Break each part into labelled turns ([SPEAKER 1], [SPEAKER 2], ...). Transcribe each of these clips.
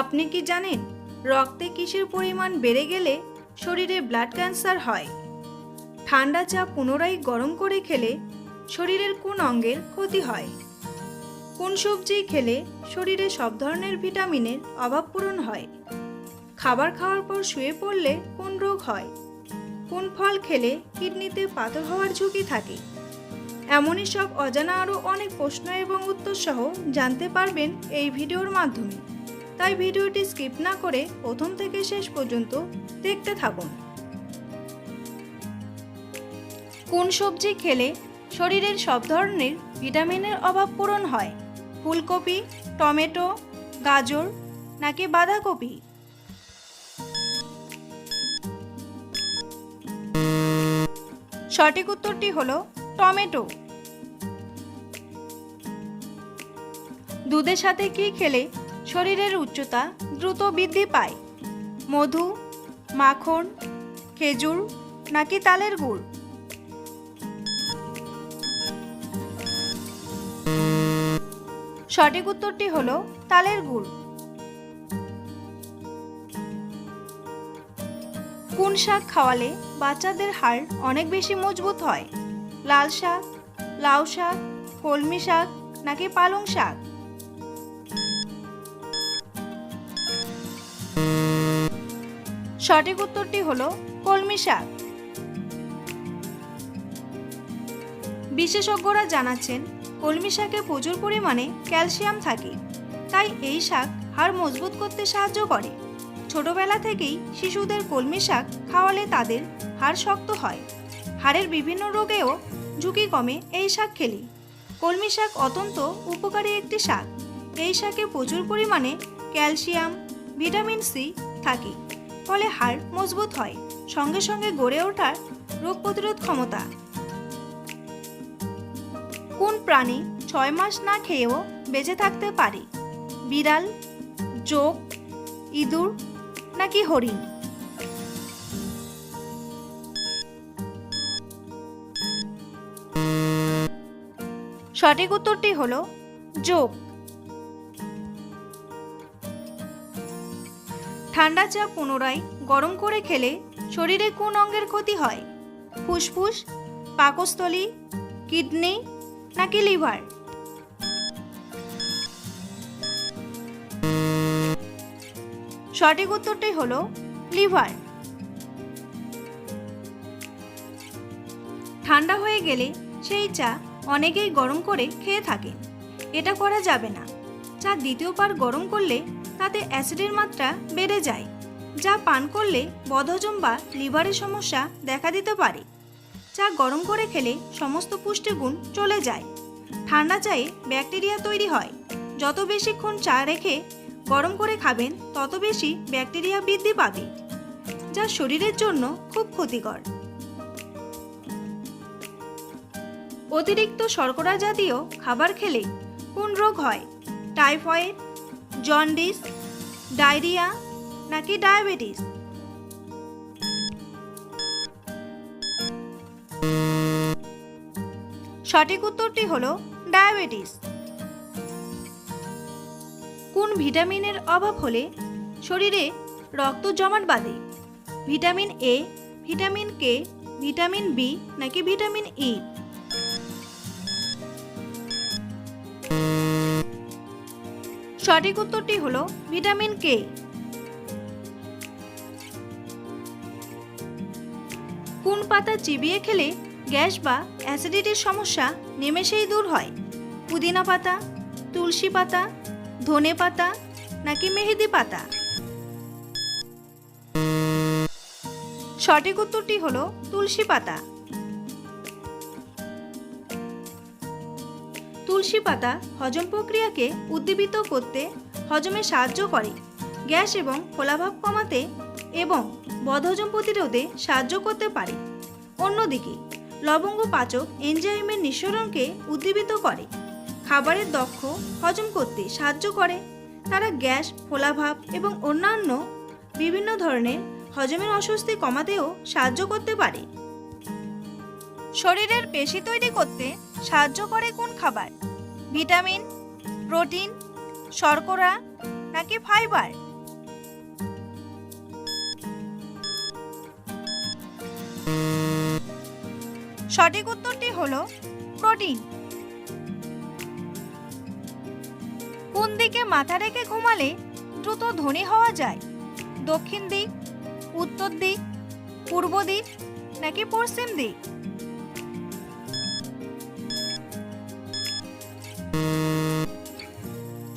[SPEAKER 1] আপনি কি জানেন, রক্তে কিসের পরিমাণ বেড়ে গেলে শরীরে ব্লাড ক্যান্সার হয়? ঠান্ডা চা পুনরায় গরম করে খেলে শরীরের কোন অঙ্গের ক্ষতি হয়? কোন সবজি খেলে শরীরে সব ধরনের ভিটামিনের অভাব পূরণ হয়? খাবার খাওয়ার পর শুয়ে পড়লে কোন রোগ হয়? কোন ফল খেলে কিডনিতে পাথর হওয়ার ঝুঁকি থাকে? এমনই সব অজানা আরও অনেক প্রশ্ন এবং উত্তর সহ জানতে পারবেন এই ভিডিওর মাধ্যমে। তাই ভিডিওটি স্কিপ না করে প্রথম থেকে শেষ পর্যন্ত দেখতে থাকুন। কোন সবজি খেলে শরীরের সব ধরনের ভিটামিনের অভাব পূরণ হয়? ফুলকপি, টমেটো, গাজর নাকি বাঁধাকপি? সঠিক উত্তরটি হলো টমেটো। দুধের সাথে কি খেলে শরীরের উচ্চতা দ্রুত বৃদ্ধি পায়। মধু, মাখন, খেজুর নাকি তালের গুড়? সঠিক উত্তরটি হলো তালের গুড়। কোন শাক খাওয়ালে বাচ্চাদের হাড় অনেক বেশি মজবুত হয়? লাল শাক, লাউ শাক, কলমি শাক নাকি পালং শাক? সঠিক উত্তরটি হলো কলমি শাক। বিশেষজ্ঞরা জানাচ্ছেন, কলমি শাকে প্রচুর পরিমাণে ক্যালসিয়াম থাকে, তাই এই শাক হাড় মজবুত করতে সাহায্য করে। ছোটবেলা থেকেই শিশুদের কলমি শাক খাওয়ালে তাদের হাড় শক্ত হয়। হাড়ের বিভিন্ন রোগেও ঝুঁকি কমে এই শাক খেলে। কলমি শাক অত্যন্ত উপকারী একটি শাক। এই শাকে প্রচুর পরিমাণে ক্যালসিয়াম, ভিটামিন সি থাকে। ফলে হাড় মজবুত হয়, সঙ্গে সঙ্গে গড়ে ওঠার রোগ প্রতিরোধ ক্ষমতা। কোন প্রাণী ছয় মাস না খেয়েও বেঁচে থাকতে পারে? বিড়াল, জোক, ইঁদুর নাকি হরিণ? সঠিক উত্তরটি হলো যোগ ঠান্ডা চা পুনরায় গরম করে খেলে শরীরে কোন অঙ্গের ক্ষতি হয়? ফুসফুস, পাকস্থলী, কিডনি নাকি লিভার? সঠিক উত্তরটি হল লিভার। ঠান্ডা হয়ে গেলে সেই চা অনেকেই গরম করে খেয়ে থাকেন এটা করা যাবে না। চা দ্বিতীয়বার গরম করলে তাতে অ্যাসিডের মাত্রা বেড়ে যায়, যা পান করলে বদহজম বা লিভারের সমস্যা দেখা দিতে পারে চা গরম করে খেলে সমস্ত পুষ্টিগুণ চলে যায়। ঠান্ডা চায়ে ব্যাকটেরিয়া তৈরি হয়। যত বেশিক্ষণ চা রেখে গরম করে খাবেন, তত বেশি ব্যাকটেরিয়া বৃদ্ধি পাবে, যা শরীরের জন্য খুব ক্ষতিকর। অতিরিক্ত শর্করা জাতীয় খাবার খেলে কোন রোগ হয়? টাইফয়েড জন্ডিস ডায়রিয়া নাকি ডায়াবেটিস সঠিক উত্তরটি হলো ডায়াবেটিস কোন ভিটামিনের অভাব হলে শরীরে রক্ত জমাট বাঁধে? Vitamin A vitamin K vitamin B নাকি ভিটামিন ই সঠিক উত্তরটি হলো ভিটামিন কে। কোন পাতা চিবিয়ে খেলে গ্যাস বা অ্যাসিডিটির সমস্যা নিমেষেই দূর হয়? পুদিনা পাতা, তুলসী পাতা, ধনে পাতা নাকি মেহেদি পাতা? সঠিক উত্তরটি হলো তুলসী পাতা। তুলসী পাতা হজম প্রক্রিয়াকে উদ্দীপিত করতে হজমে সাহায্য করে। গ্যাস এবং ফোলাভাব কমাতে এবং বদহজম প্রতিরোধে সাহায্য করতে পারে। অন্যদিকে, লবঙ্গ পাচক এনজাইমের নিঃসরণকে উদ্দীপিত করে। খাবারের দক্ষ হজম করতে সাহায্য করে। তারা গ্যাস ফোলাভাব এবং অন্যান্য বিভিন্ন ধরনের হজমের অস্বস্তি কমাতেও সাহায্য করতে পারে। শরীরের পেশি তৈরি করতে সাহায্য করে কোন খাবার? ভিটামিন, প্রোটিন, শর্করা নাকি ফাইবার? সঠিক উত্তরটি হল প্রোটিন। কোন দিকে মাথা রেখে ঘুমালে দ্রুত ধনী হওয়া যায়? দক্ষিণ দিক, উত্তর দিক, পূর্ব দিক নাকি পশ্চিম দিক?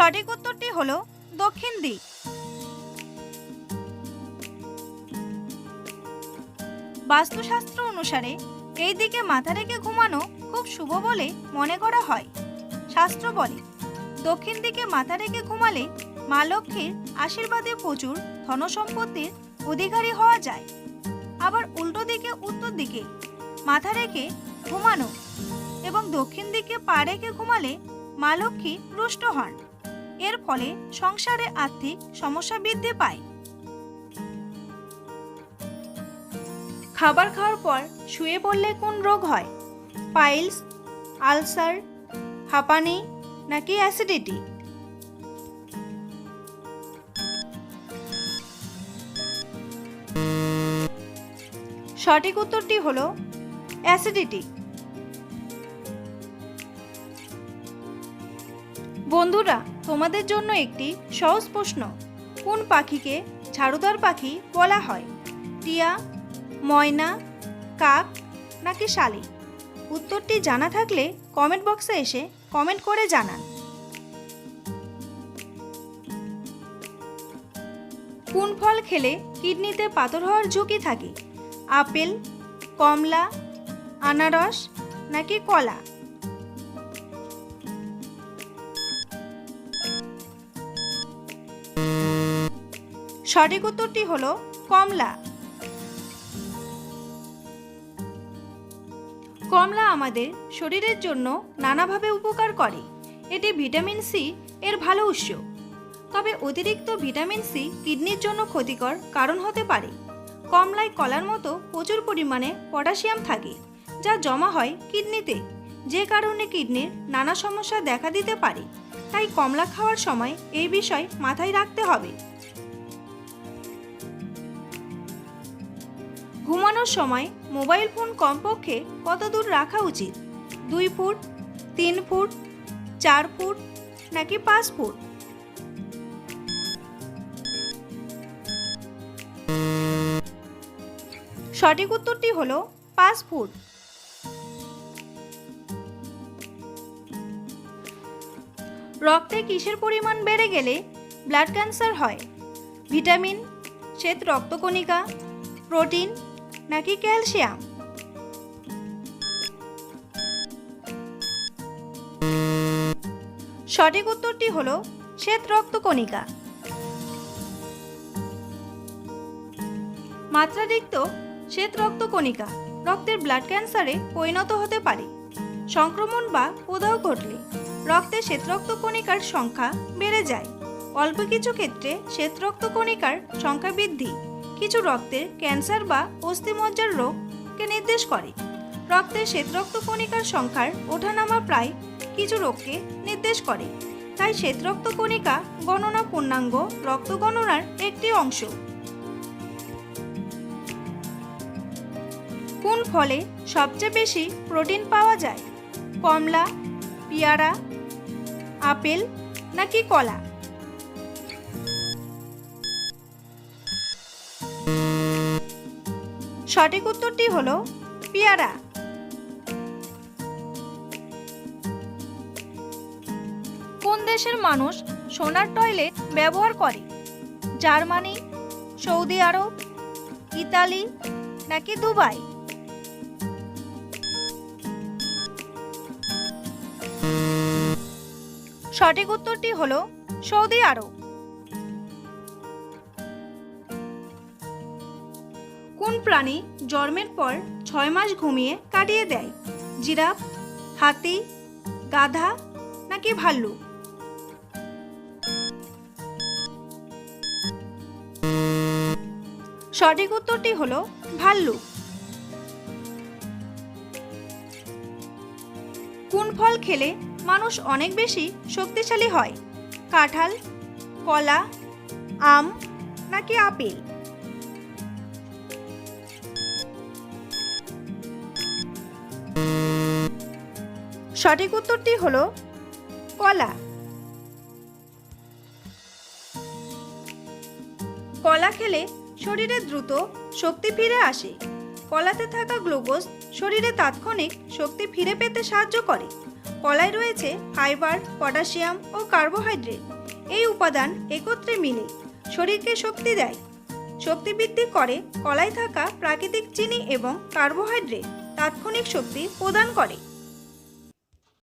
[SPEAKER 1] সঠিক উত্তরটি হলো দক্ষিণ দিক। বাস্তুশাস্ত্র অনুসারে এই দিকে মাথা রেখে ঘুমানো খুব শুভ বলে মনে করা হয়। শাস্ত্র বলে, দক্ষিণ দিকে মাথা রেখে ঘুমালে মা লক্ষ্মীর আশীর্বাদে প্রচুর ধনসম্পত্তির অধিকারী হওয়া যায়। আবার উল্টো দিকে, উত্তর দিকে মাথা রেখে ঘুমানো এবং দক্ষিণ দিকে পা রেখে ঘুমালে মা লক্ষ্মী রুষ্ট হন। এর ফলে সংসারে আর্থিক সমস্যা বৃদ্ধি পায়। খাবার খাওয়ার পর শুয়ে পড়লে কোন রোগ হয়? পাইলস, আলসার, হাঁপানি নাকি অ্যাসিডিটি? সঠিক উত্তরটি হলো অ্যাসিডিটি। বন্ধুরা তোমাদের জন্য একটি সহজ প্রশ্ন। কোন পাখিকে ঝাড়ুদার পাখি বলা হয়? টিয়া, ময়না, কাক নাকি শালিক? উত্তরটি জানা থাকলে কমেন্ট বক্সে এসে কমেন্ট করে জানান। কোন ফল খেলে কিডনিতে পাথর হওয়ার ঝুঁকি থাকে? আপেল, কমলা, আনারস নাকি কলা? সঠিক উত্তরটি হল কমলা। কমলা আমাদের শরীরের জন্য নানাভাবে উপকার করে। এটি ভিটামিন সি এর ভালো উৎস। তবে অতিরিক্ত ভিটামিন সি কিডনির জন্য ক্ষতিকর কারণ হতে পারে। কমলায় কলার মতো প্রচুর পরিমাণে পটাশিয়াম থাকে, যা জমা হয় কিডনিতে, যে কারণে কিডনির নানা সমস্যা দেখা দিতে পারে। তাই কমলা খাওয়ার সময় এই বিষয় মাথায় রাখতে হবে। ঘুমানোর সময় মোবাইল ফোন কমপক্ষে কত দূর রাখা উচিত? দুই ফুট, তিন ফুট, চার ফুট, নাকি পাঁচ ফুট? সঠিক উত্তরটি হলো পাঁচ ফুট। রক্তে কিসের পরিমাণ বেড়ে গেলে ব্লাড ক্যান্সার হয়? ভিটামিন, শ্বেত রক্তকণিকা, প্রোটিন নাকি ক্যালসিয়াম। সঠিক উত্তরটি হল শ্বেত রক্ত রক্তকণিকা মাত্রাতিরিক্ত শ্বেত রক্তকণিকা রক্তের ব্লাড ক্যান্সারে পরিণত হতে পারে। সংক্রমণ বা প্রদাহ ঘটলে রক্তে শ্বেত রক্তকণিকার সংখ্যা বেড়ে যায়। অল্প কিছু ক্ষেত্রে শ্বেত রক্তকণিকার সংখ্যা বৃদ্ধি। কিছু রক্তের ক্যান্সার বা অস্থিমজ্জার রোগকে নির্দেশ করে। রক্তে শ্বেত রক্তকণিকার সংখ্যার ওঠানামা প্রায় কিছু রোগকে নির্দেশ করে। তাই শ্বেত রক্তকণিকা গণনা পূর্ণাঙ্গ রক্ত গণনার একটি অংশ। কোন ফলে সবচেয়ে বেশি প্রোটিন পাওয়া যায়? কমলা, পেয়ারা, আপেল নাকি কলা? সঠিক উত্তরটি হল পেয়ারা। কোন দেশের মানুষ সোনার টয়লেট ব্যবহার করে? জার্মানি, সৌদি আরব, ইতালি নাকি দুবাই? সঠিক উত্তরটি হলো সৌদি আরব। প্রাণী জন্মের পর ছয় মাস ঘুমিয়ে কাটিয়ে দেয়। জিরাফ, হাতি, গাধা নাকি ভাল্লুক? সঠিক উত্তরটি হলো ভাল্লুক। কোন ফল খেলে মানুষ অনেক বেশি শক্তিশালী হয়? কাঁঠাল, কলা, আম নাকি আপেল? সঠিক উত্তরটি হল কলা। কলা খেলে শরীরে দ্রুত শক্তি ফিরে আসে। কলাতে থাকা গ্লুকোজ শরীরে তাৎক্ষণিক শক্তি ফিরে পেতে সাহায্য করে। কলায় রয়েছে ফাইবার, পটাশিয়াম ও কার্বোহাইড্রেট। এই উপাদান একত্রে মিলে শরীরকে শক্তি দেয়। শক্তি বৃদ্ধি করে কলায় থাকা প্রাকৃতিক চিনি এবং কার্বোহাইড্রেট তাৎক্ষণিক শক্তি প্রদান করে।